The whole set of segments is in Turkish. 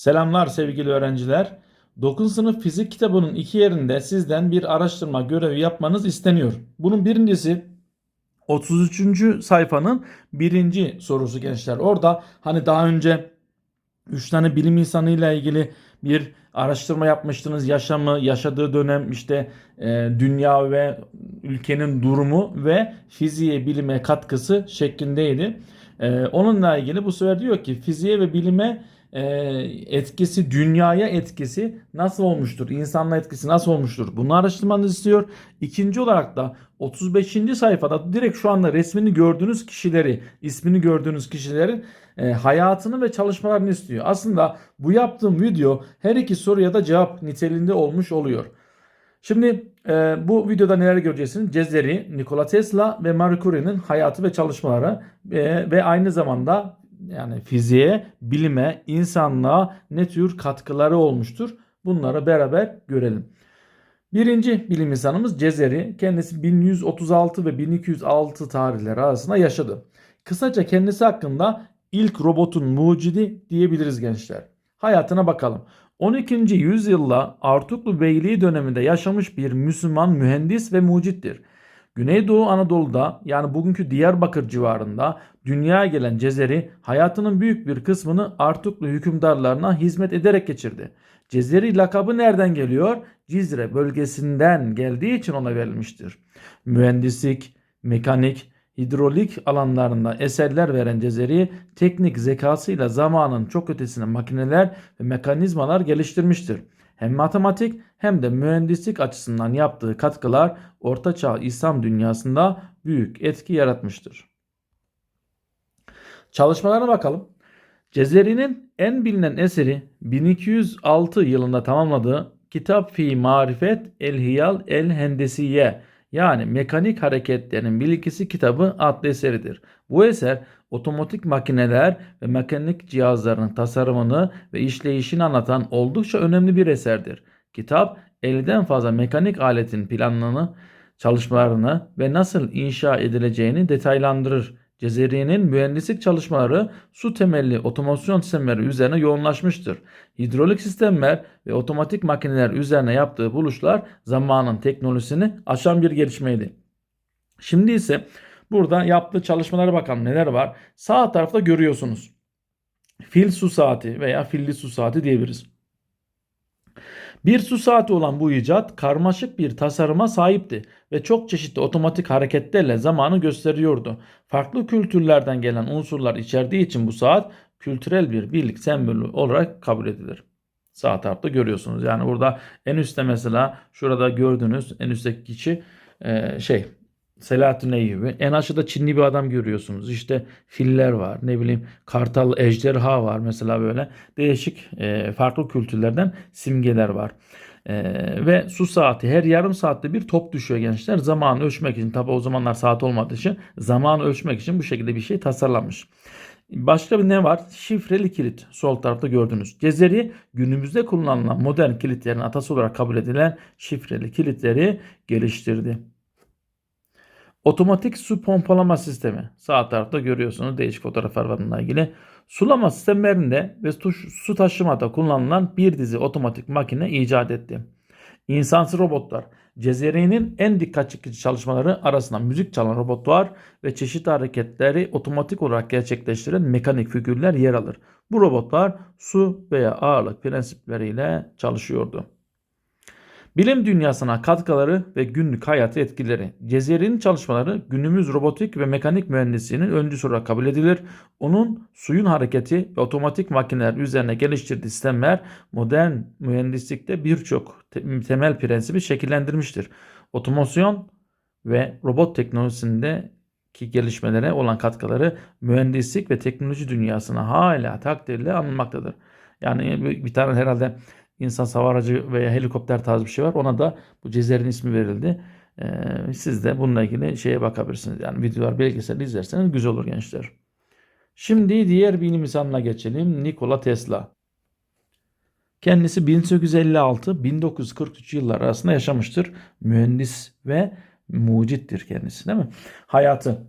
Selamlar sevgili öğrenciler. 9. sınıf fizik kitabının iki yerinde sizden bir araştırma görevi yapmanız isteniyor. Bunun birincisi 33. sayfanın birinci sorusu gençler. Orada hani daha önce 3 tane bilim insanıyla ilgili bir araştırma yapmıştınız. Yaşamı, yaşadığı dönem işte e, dünya ve ülkenin durumu ve fiziğe, bilime katkısı şeklindeydi. E, onunla ilgili bu sefer diyor ki fiziğe ve bilime e, etkisi, dünyaya etkisi nasıl olmuştur? İnsanla etkisi nasıl olmuştur? Bunu araştırmanızı istiyor. İkinci olarak da 35. sayfada direkt şu anda resmini gördüğünüz kişileri, ismini gördüğünüz kişilerin e, hayatını ve çalışmalarını istiyor. Aslında bu yaptığım video her iki soruya da cevap niteliğinde olmuş oluyor. Şimdi e, bu videoda neler göreceksiniz? Cezeri, Nikola Tesla ve Marie Curie'nin hayatı ve çalışmaları e, ve aynı zamanda yani fiziğe, bilime, insanlığa ne tür katkıları olmuştur? Bunları beraber görelim. Birinci bilim insanımız Cezeri. Kendisi 1136 ve 1206 tarihleri arasında yaşadı. Kısaca kendisi hakkında ilk robotun mucidi diyebiliriz gençler. Hayatına bakalım. 12. yüzyılda Artuklu Beyliği döneminde yaşamış bir Müslüman mühendis ve mucittir. Güneydoğu Anadolu'da yani bugünkü Diyarbakır civarında dünyaya gelen Cezeri hayatının büyük bir kısmını Artuklu hükümdarlarına hizmet ederek geçirdi. Cezeri lakabı nereden geliyor? Cizre bölgesinden geldiği için ona verilmiştir. Mühendislik, mekanik, hidrolik alanlarında eserler veren Cezeri teknik zekasıyla zamanın çok ötesine makineler ve mekanizmalar geliştirmiştir. Hem matematik hem de mühendislik açısından yaptığı katkılar Ortaçağ İslam dünyasında büyük etki yaratmıştır. Çalışmalarına bakalım. Cezeri'nin en bilinen eseri 1206 yılında tamamladığı Kitap fi Marifet El Hiyal El Hendesiye yani mekanik hareketlerin bilgisi kitabı adlı eseridir. Bu eser otomatik makineler ve mekanik cihazların tasarımını ve işleyişini anlatan oldukça önemli bir eserdir. Kitap 50'den fazla mekanik aletin planını, çalışmalarını ve nasıl inşa edileceğini detaylandırır. Cezeri'nin mühendislik çalışmaları su temelli otomasyon sistemleri üzerine yoğunlaşmıştır. Hidrolik sistemler ve otomatik makineler üzerine yaptığı buluşlar zamanın teknolojisini aşan bir gelişmeydi. Şimdi ise burada yaptığı çalışmalara bakalım neler var. Sağ tarafta görüyorsunuz. Fil su saati veya filli su saati diyebiliriz. Bir su saati olan bu icat karmaşık bir tasarıma sahipti ve çok çeşitli otomatik hareketlerle zamanı gösteriyordu. Farklı kültürlerden gelen unsurlar içerdiği için bu saat kültürel bir birlik sembolü olarak kabul edilir. Sağ tarafta görüyorsunuz. Yani burada en üstte mesela şurada gördüğünüz en üstteki kişi e, şey Selahattin Eyyubi. En aşağıda Çinli bir adam görüyorsunuz. İşte filler var. Ne bileyim kartal, ejderha var mesela böyle. Değişik e, farklı kültürlerden simgeler var. E, ve su saati her yarım saatte bir top düşüyor gençler. Zamanı ölçmek için tabi o zamanlar saat olmadığı için zamanı ölçmek için bu şekilde bir şey tasarlanmış. Başka bir ne var? Şifreli kilit. Sol tarafta gördünüz. Cezeri günümüzde kullanılan modern kilitlerin atası olarak kabul edilen şifreli kilitleri geliştirdi. Otomatik su pompalama sistemi. Sağ tarafta görüyorsunuz değişik fotoğraflar var ilgili. Sulama sistemlerinde ve su taşımada kullanılan bir dizi otomatik makine icat etti. İnsansız robotlar. Cezeri'nin en dikkat çekici çalışmaları arasında müzik çalan robotlar ve çeşitli hareketleri otomatik olarak gerçekleştiren mekanik figürler yer alır. Bu robotlar su veya ağırlık prensipleriyle çalışıyordu. Bilim dünyasına katkıları ve günlük hayatı etkileri. Cezeri'nin çalışmaları günümüz robotik ve mekanik mühendisliğinin öncüsü olarak kabul edilir. Onun suyun hareketi ve otomatik makineler üzerine geliştirdiği sistemler modern mühendislikte birçok temel prensibi şekillendirmiştir. Otomasyon ve robot teknolojisindeki gelişmelere olan katkıları mühendislik ve teknoloji dünyasına hala takdirle anılmaktadır. Yani bir tane herhalde insan hava aracı veya helikopter tarzı bir şey var. Ona da bu Cezer'in ismi verildi. Ee, siz de bununla ilgili şeye bakabilirsiniz. Yani videolar belgesel izlerseniz güzel olur gençler. Şimdi diğer bilim insanına geçelim. Nikola Tesla. Kendisi 1856-1943 yıllar arasında yaşamıştır. Mühendis ve mucittir kendisi değil mi? Hayatı.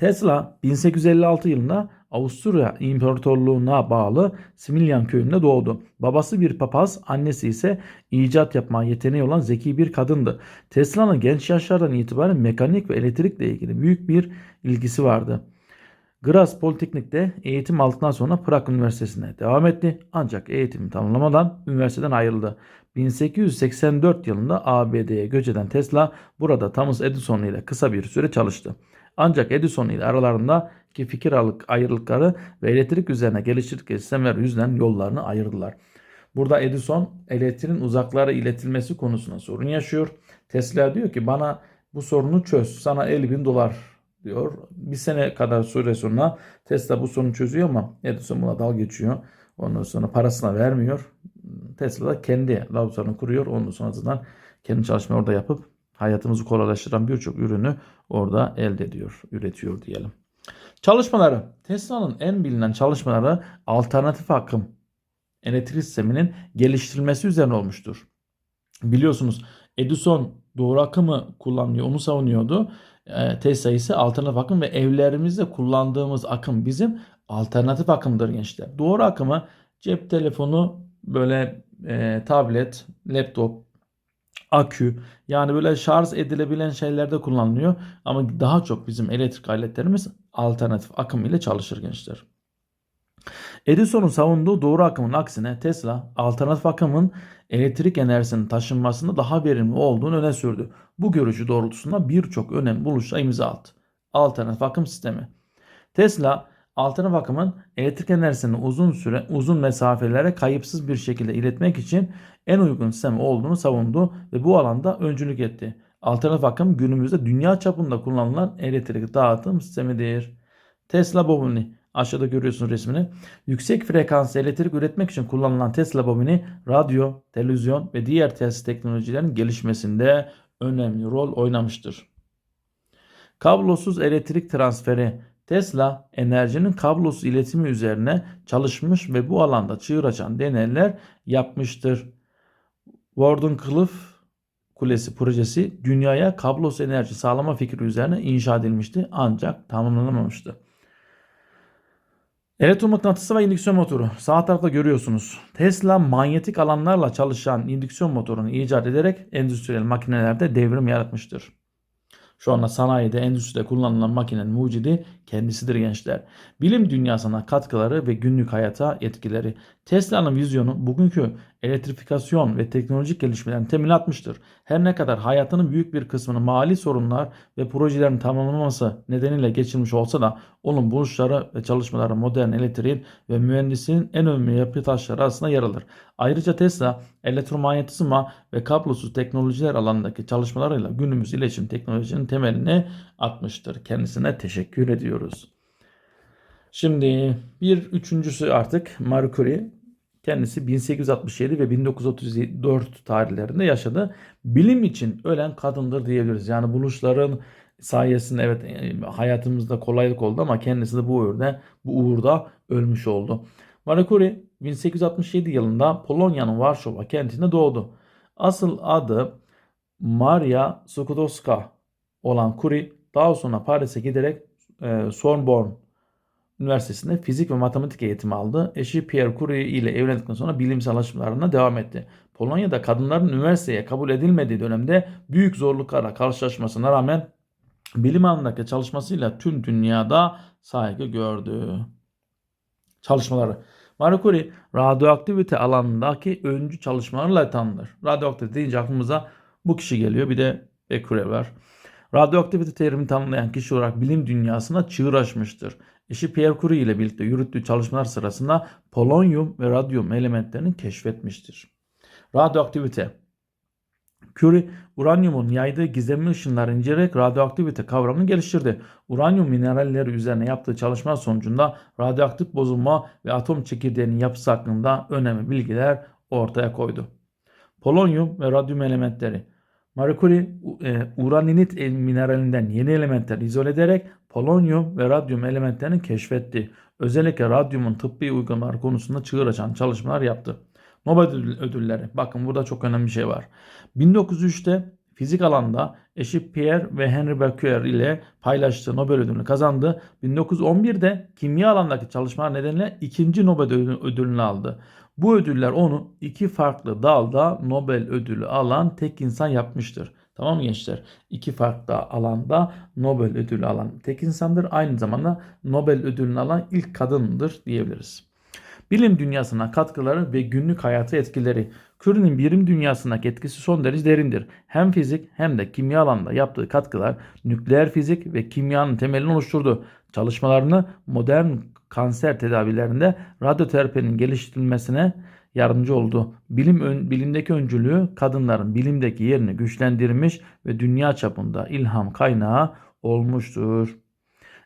Tesla 1856 yılında Avusturya İmparatorluğu'na bağlı Smiljan köyünde doğdu. Babası bir papaz, annesi ise icat yapma yeteneği olan zeki bir kadındı. Tesla'nın genç yaşlardan itibaren mekanik ve elektrikle ilgili büyük bir ilgisi vardı. Graz Politeknik'te eğitim aldıktan sonra Prag Üniversitesi'ne devam etti. Ancak eğitimi tamamlamadan üniversiteden ayrıldı. 1884 yılında ABD'ye göç eden Tesla burada Thomas Edison ile kısa bir süre çalıştı. Ancak Edison ile aralarındaki fikir ayrılıkları ve elektrik üzerine geliştirdikleri sistemler yüzünden yollarını ayırdılar. Burada Edison elektriğin uzaklara iletilmesi konusunda sorun yaşıyor. Tesla diyor ki bana bu sorunu çöz sana 50 bin dolar diyor. Bir sene kadar süre sonra Tesla bu sorunu çözüyor ama Edison buna dal geçiyor. Ondan sonra parasına vermiyor. Tesla da kendi laboratuvarını kuruyor. Ondan sonra zaten kendi çalışmayı orada yapıp hayatımızı kolaylaştıran birçok ürünü orada elde ediyor, üretiyor diyelim. Çalışmaları. Tesla'nın en bilinen çalışmaları alternatif akım elektrik sisteminin geliştirilmesi üzerine olmuştur. Biliyorsunuz Edison doğru akımı kullanıyor, onu savunuyordu. Ee, Tesla ise alternatif akım ve evlerimizde kullandığımız akım bizim alternatif akımdır gençler. Doğru akımı cep telefonu, böyle e, tablet, laptop, akü yani böyle şarj edilebilen şeylerde kullanılıyor. Ama daha çok bizim elektrik aletlerimiz alternatif akım ile çalışır gençler. Edison'un savunduğu doğru akımın aksine Tesla alternatif akımın elektrik enerjisinin taşınmasında daha verimli olduğunu öne sürdü. Bu görüşü doğrultusunda birçok önemli buluşa imza attı. Alternatif akım sistemi. Tesla alternatif akımın elektrik enerjisini uzun süre uzun mesafelere kayıpsız bir şekilde iletmek için en uygun sistem olduğunu savundu ve bu alanda öncülük etti. Alternatif akım günümüzde dünya çapında kullanılan elektrik dağıtım sistemidir. Tesla bobini aşağıda görüyorsunuz resmini. Yüksek frekanslı elektrik üretmek için kullanılan Tesla bobini radyo, televizyon ve diğer telsiz teknolojilerin gelişmesinde önemli rol oynamıştır. Kablosuz elektrik transferi Tesla enerjinin kablosuz iletimi üzerine çalışmış ve bu alanda çığır açan deneyler yapmıştır. Wardenclyffe Kulesi projesi dünyaya kablosuz enerji sağlama fikri üzerine inşa edilmişti ancak tamamlanamamıştı. Elektromıknatısı ve indüksiyon motoru. Sağ tarafta görüyorsunuz. Tesla manyetik alanlarla çalışan indüksiyon motorunu icat ederek endüstriyel makinelerde devrim yaratmıştır. Şu anda sanayide, endüstride kullanılan makinenin mucidi kendisidir gençler. Bilim dünyasına katkıları ve günlük hayata etkileri. Tesla'nın vizyonu bugünkü elektrifikasyon ve teknolojik gelişmelerin temeli atmıştır. Her ne kadar hayatının büyük bir kısmını mali sorunlar ve projelerin tamamlanması nedeniyle geçirmiş olsa da onun buluşları ve çalışmaları modern elektriğin ve mühendisliğin en önemli yapı taşları arasında yer alır. Ayrıca Tesla elektromanyetizma ve kablosuz teknolojiler alanındaki çalışmalarıyla günümüz iletişim teknolojinin temelini atmıştır. Kendisine teşekkür ediyoruz. Şimdi bir üçüncüsü artık Marie Curie. Kendisi 1867 ve 1934 tarihlerinde yaşadı. Bilim için ölen kadındır diyebiliriz. Yani buluşların sayesinde evet e, hayatımızda kolaylık oldu ama kendisi de bu uğurda, bu uğurda ölmüş oldu. Marie Curie 1867 yılında Polonya'nın Varşova kentinde doğdu. Asıl adı Maria Skłodowska olan Curie daha sonra Paris'e giderek e, Sorbonne Üniversitesi'nde fizik ve matematik eğitimi aldı. Eşi Pierre Curie ile evlendikten sonra bilimsel çalışmalarına devam etti. Polonya'da kadınların üniversiteye kabul edilmediği dönemde büyük zorluklarla karşılaşmasına rağmen bilim alanındaki çalışmasıyla tüm dünyada saygı gördü. Çalışmaları Marie Curie radyoaktivite alanındaki öncü çalışmalarla tanınır. Radyoaktivite deyince aklımıza bu kişi geliyor. Bir de Becquerel var. Radyoaktivite terimini tanımlayan kişi olarak bilim dünyasına çığır açmıştır. Eşi Pierre Curie ile birlikte yürüttüğü çalışmalar sırasında polonyum ve radyum elementlerini keşfetmiştir. Radyoaktivite Curie, uranyumun yaydığı gizemli ışınları inceleyerek radyoaktivite kavramını geliştirdi. Uranyum mineralleri üzerine yaptığı çalışma sonucunda radyoaktif bozulma ve atom çekirdeğinin yapısı hakkında önemli bilgiler ortaya koydu. Polonyum ve radyum elementleri Marie uraninit mineralinden yeni elementler izole ederek polonyum ve radyum elementlerini keşfetti. Özellikle radyumun tıbbi uygulamalar konusunda çığır açan çalışmalar yaptı. Nobel ödülleri. Bakın burada çok önemli bir şey var. 1903'te fizik alanda eşi Pierre ve Henry Becquerel ile paylaştığı Nobel ödülünü kazandı. 1911'de kimya alandaki çalışmalar nedeniyle ikinci Nobel ödülü- ödülünü aldı. Bu ödüller onu iki farklı dalda Nobel ödülü alan tek insan yapmıştır. Tamam mı gençler? İki farklı alanda Nobel ödülü alan tek insandır. Aynı zamanda Nobel ödülünü alan ilk kadındır diyebiliriz. Bilim dünyasına katkıları ve günlük hayatı etkileri. Curie'nin bilim dünyasındaki etkisi son derece derindir. Hem fizik hem de kimya alanında yaptığı katkılar nükleer fizik ve kimyanın temelini oluşturdu. Çalışmalarını modern kanser tedavilerinde radyoterapinin geliştirilmesine yardımcı oldu. Bilim ön- bilimdeki öncülüğü kadınların bilimdeki yerini güçlendirmiş ve dünya çapında ilham kaynağı olmuştur.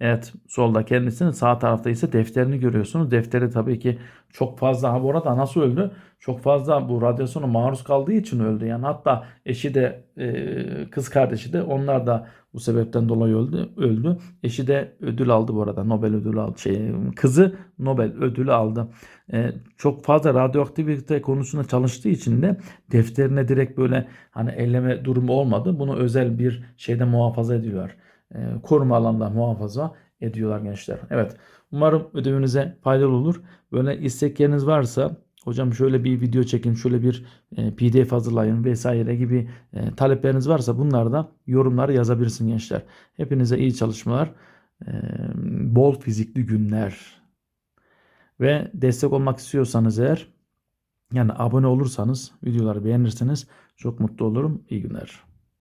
Evet solda kendisinin sağ tarafta ise defterini görüyorsunuz. Defteri tabii ki çok fazla ha bu arada nasıl öldü? Çok fazla bu radyasyona maruz kaldığı için öldü. Yani hatta eşi de e, kız kardeşi de onlar da bu sebepten dolayı öldü. öldü. Eşi de ödül aldı bu arada. Nobel ödülü aldı. Şey, kızı Nobel ödülü aldı. E, çok fazla radyoaktivite konusunda çalıştığı için de defterine direkt böyle hani elleme durumu olmadı. Bunu özel bir şeyde muhafaza ediyorlar koruma alanında muhafaza ediyorlar gençler. Evet. Umarım ödevinize faydalı olur. Böyle istekleriniz varsa hocam şöyle bir video çekin, şöyle bir e, PDF hazırlayın vesaire gibi e, talepleriniz varsa bunları da yorumlara yazabilirsin gençler. Hepinize iyi çalışmalar. e, bol fizikli günler. Ve destek olmak istiyorsanız eğer yani abone olursanız videoları beğenirseniz çok mutlu olurum. İyi günler.